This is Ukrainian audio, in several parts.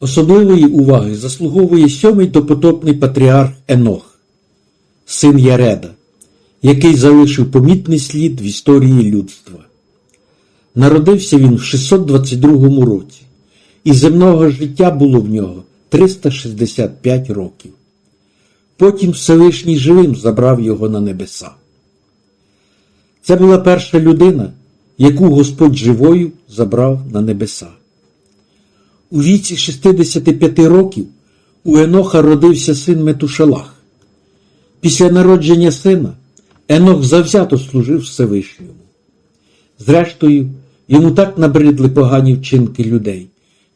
Особливої уваги заслуговує сьомий допотопний патріарх Енох, син Яреда, який залишив помітний слід в історії людства. Народився він в 622 році, і земного життя було в нього 365 років. Потім Всевишній живим забрав його на небеса. Це була перша людина, яку Господь живою забрав на небеса. У віці 65 років у Еноха родився син Метушалах. Після народження сина Енох завзято служив Всевишньому. Зрештою, йому так набридли погані вчинки людей,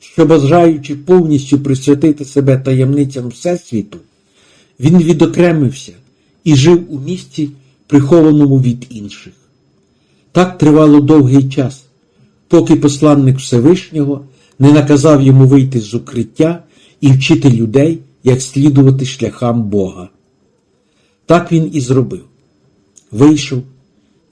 що, бажаючи повністю присвятити себе таємницям Всесвіту, він відокремився і жив у місті, прихованому від інших. Так тривало довгий час, поки посланник Всевишнього не наказав йому вийти з укриття і вчити людей, як слідувати шляхам Бога. Так він і зробив. Вийшов,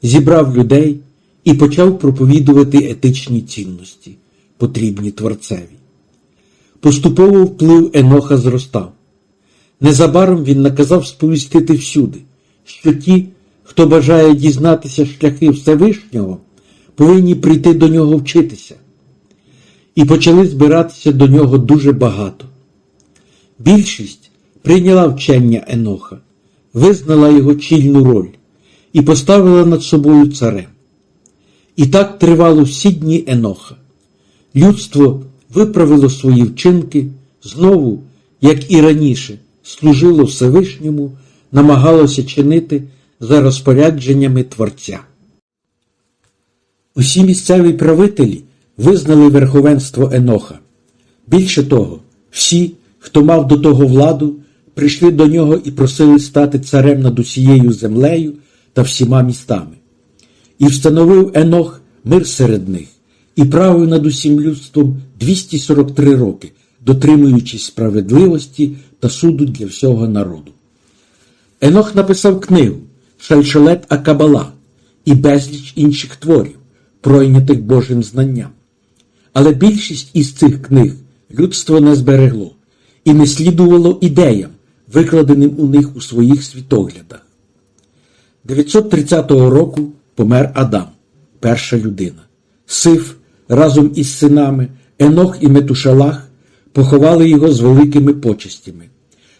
зібрав людей і почав проповідувати етичні цінності, потрібні Творцеві. Поступово вплив Еноха зростав. Незабаром він наказав сповістити всюди, що ті, хто бажає дізнатися шляхи Всевишнього, повинні прийти до нього вчитися. І почали збиратися до нього дуже багато. Більшість прийняла вчення Еноха, визнала його чільну роль і поставила над собою царем. І так тривало всі дні Еноха. Людство виправило свої вчинки, знову, як і раніше, служило Всевишньому, намагалося чинити за розпорядженнями Творця. Усі місцеві правителі визнали верховенство Еноха. Більше того, всі, хто мав до того владу, прийшли до нього і просили стати царем над усією землею та всіма містами. І встановив Енох мир серед них і правив над усім людством 243 роки, дотримуючись справедливості та суду для всього народу. Енох написав книгу Шальшалет Акабала і безліч інших творів, пройнятих Божим знанням. Але більшість із цих книг людство не зберегло і не слідувало ідеям, викладеним у них у своїх світоглядах. 930 року помер Адам, перша людина. Сиф разом із синами Енох і Метушалах поховали його з великими почестями.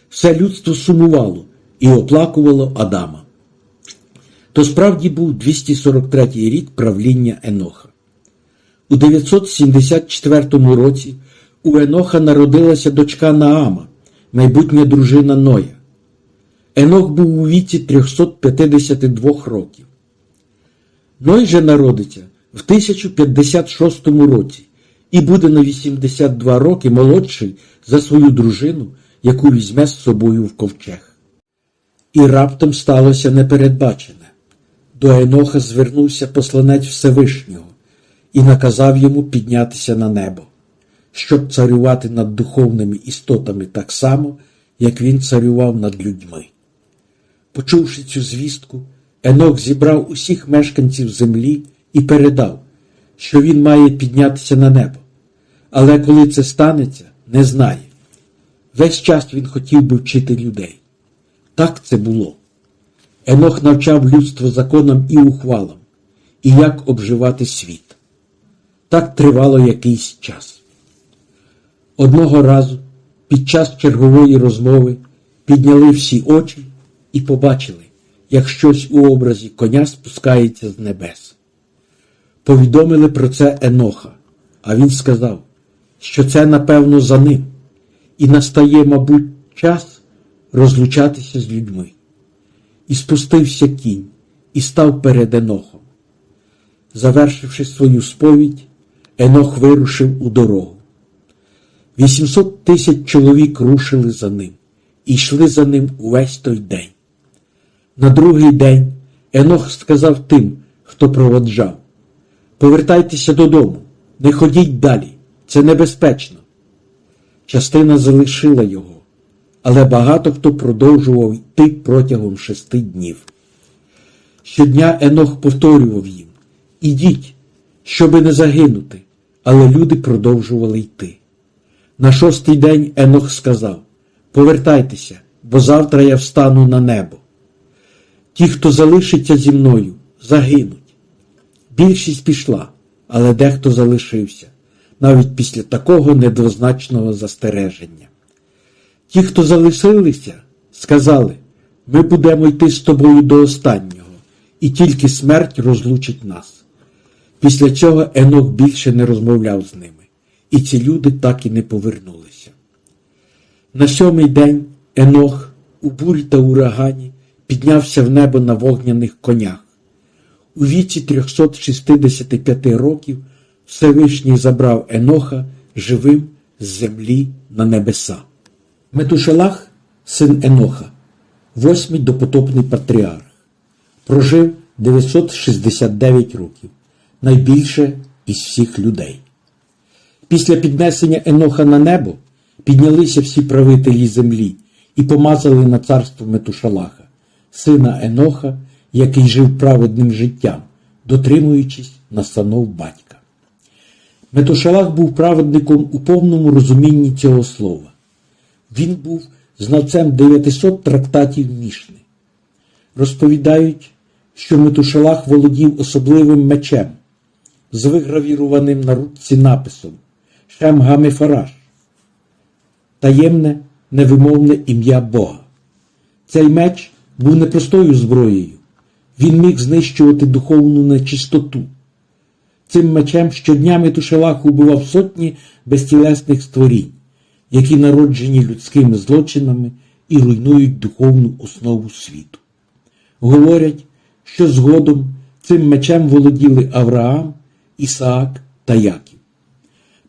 Все людство сумувало і оплакувало Адама. То справді був 243 рік правління Еноха. У 974 році у Еноха народилася дочка Наама, майбутня дружина Ноя. Енох був у віці 352 років. Ной же народиться в 1056 році і буде на 82 роки молодший за свою дружину, яку візьме з собою в ковчег. І раптом сталося непередбачене. До Еноха звернувся посланець Всевишнього і наказав йому піднятися на небо, щоб царювати над духовними істотами так само, як він царював над людьми. Почувши цю звістку, Енох зібрав усіх мешканців землі і передав, що він має піднятися на небо. Але коли це станеться, не знає. Весь час він хотів би вчити людей. Так це було. Енох навчав людство законам і ухвалам, і як обживати світ. Так тривало якийсь час. Одного разу, під час чергової розмови, підняли всі очі і побачили, як щось у образі коня спускається з небес. Повідомили про це Еноха, а він сказав, що це напевно за ним, і настає, мабуть, час розлучатися з людьми. І спустився кінь, і став перед Енохом. Завершивши свою сповідь, Енох вирушив у дорогу. Вісімсот тисяч чоловік рушили за ним і йшли за ним увесь той день. На другий день Енох сказав тим, хто проводжав Повертайтеся додому, не ходіть далі, це небезпечно. Частина залишила його, але багато хто продовжував йти протягом шести днів. Щодня Енох повторював їм Ідіть, щоби не загинути, але люди продовжували йти. На шостий день Енох сказав Повертайтеся, бо завтра я встану на небо. Ті, хто залишиться зі мною, загинуть. Більшість пішла, але дехто залишився, навіть після такого недвозначного застереження. Ті, хто залишилися, сказали, ми будемо йти з тобою до останнього, і тільки смерть розлучить нас. Після цього Енох більше не розмовляв з ними, і ці люди так і не повернулися. На сьомий день Енох у бурі та урагані піднявся в небо на вогняних конях. У віці 365 років Всевишній забрав Еноха живим з землі на небеса. Метушелах, син Еноха, восьмий допотопний патріарх, прожив 969 років, найбільше із всіх людей. Після піднесення Еноха на небо піднялися всі правителі землі і помазали на царство Метушалаха, сина Еноха, який жив праведним життям, дотримуючись настанов батька. Метушалах був праведником у повному розумінні цього слова. Він був знавцем 900 трактатів Мішни. Розповідають, що Метушалах володів особливим мечем з вигравіруваним на ручці написом Шем Гамефараш, таємне невимовне ім'я Бога. Цей меч був непростою зброєю. Він міг знищувати духовну нечистоту. Цим мечем щодня Метушелах убивав сотні безтілесних створінь, які народжені людськими злочинами і руйнують духовну основу світу. Говорять, що згодом цим мечем володіли Авраам, Ісаак та Яків.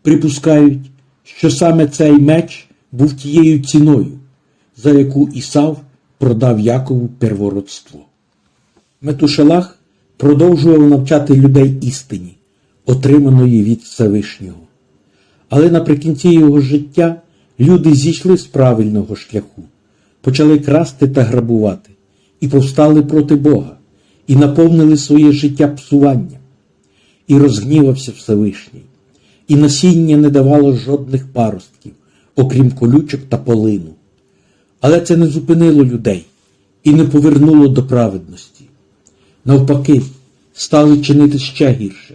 Припускають, що саме цей меч був тією ціною, за яку Ісав продав Якову первородство. Метушелах продовжував навчати людей істині, отриманої від Всевишнього. Але наприкінці його життя люди зійшли з правильного шляху, почали красти та грабувати, і повстали проти Бога, і наповнили своє життя псуванням. І розгнівався Всевишній, і насіння не давало жодних паростків, окрім колючок та полину. Але це не зупинило людей і не повернуло до праведності. Навпаки, стали чинити ще гірше,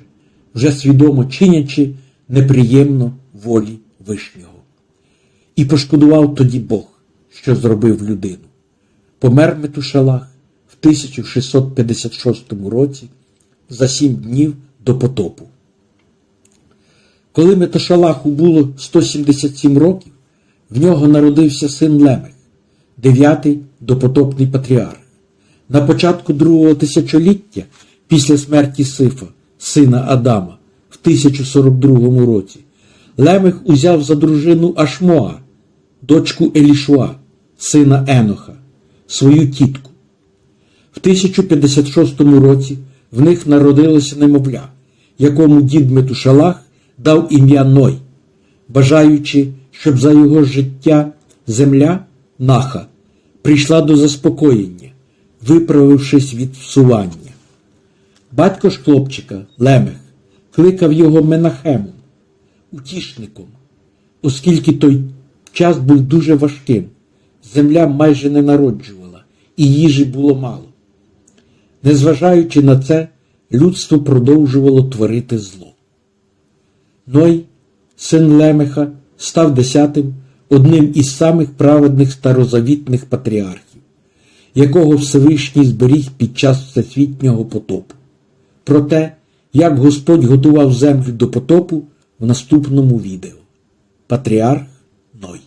вже свідомо чинячи неприємно волі Вишнього. І пошкодував тоді Бог, що зробив людину. Помер Метушалах в 1656 році за сім днів до потопу. Коли Метушалаху було 177 років, в нього народився син Лемех, дев'ятий допотопний патріарх. На початку другого тисячоліття, після смерті Сифа, сина Адама, в 1042 році, Лемех узяв за дружину Ашмоа, дочку Елішуа, сина Еноха, свою тітку. В 1056 році в них народилося немовля, якому дід Метушалах дав ім'я Ной, бажаючи, щоб за його життя земля наха прийшла до заспокоєння, виправившись від псування. Батько ж хлопчика, Лемех, кликав його Менахемом, утішником, оскільки той час був дуже важким, земля майже не народжувала, і їжі було мало. Незважаючи на це, людство продовжувало творити зло. Ной, син Лемеха, став десятим, одним із самих праведних старозавітних патріархів, якого Всевишній зберіг під час всесвітнього потопу. Про те, як Господь готував землю до потопу в наступному відео. Патріарх Ной.